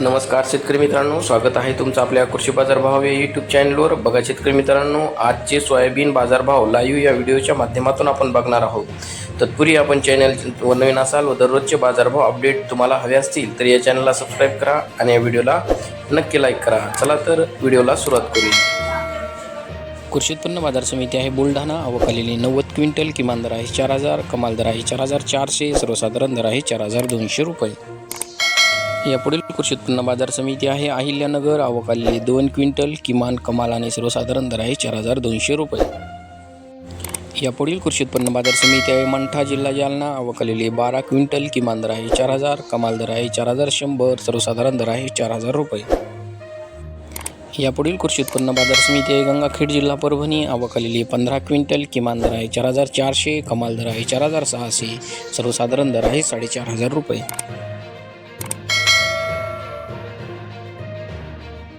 नमस्कार शेतकरी मित्रांनो स्वागत आहे तुमचं आपल्या कृषी बाजार भाव या यूट्यूब चॅनलवर बघा शेतकरी मित्रांनो आजचे सोयाबीन बाजारभाव लाईव्ह या व्हिडिओच्या माध्यमातून आपण बघणार आहोत. तत्पूर्वी आपण चॅनल व नवीन असाल व दररोजचे बाजारभाव अपडेट तुम्हाला हवे असतील तर या चॅनलला सबस्क्राईब करा आणि या व्हिडिओला नक्की लाईक करा. चला तर व्हिडिओला सुरुवात करूया कृषी उत्पन्न बाजार समिती आहे बुलढाणा. अवकालेली नव्वद क्विंटल किमान दर आहे चार हजार कमाल दर आहे चार हजार चारशे सर्वसाधारण दर आहे चार हजार दोनशे रुपये. यापुढील कृषी उत्पन्न बाजार समिती आहे. अहिल्यानगर आवक आलेली दोन क्विंटल किमान कमाल आणि सर्वसाधारण दर आहे चार हजार दोनशे रुपये. यापुढील कृषी उत्पन्न बाजार समिती आहे मंठा जिल्हा जालना आवक आलेली बारा क्विंटल किमान दर आहे चार हजार कमाल दर आहे चार हजार शंभर सर्वसाधारण दर आहे चार हजार रुपये. यापुढील कृषी उत्पन्न बाजार समिती आहे गंगाखेड जिल्हा परभणी आवक आलेली पंधरा क्विंटल किमान दर आहे चार हजार चारशे कमाल दर आहे चार हजार सहाशे सर्वसाधारण दर आहे साडेचार हजार रुपये.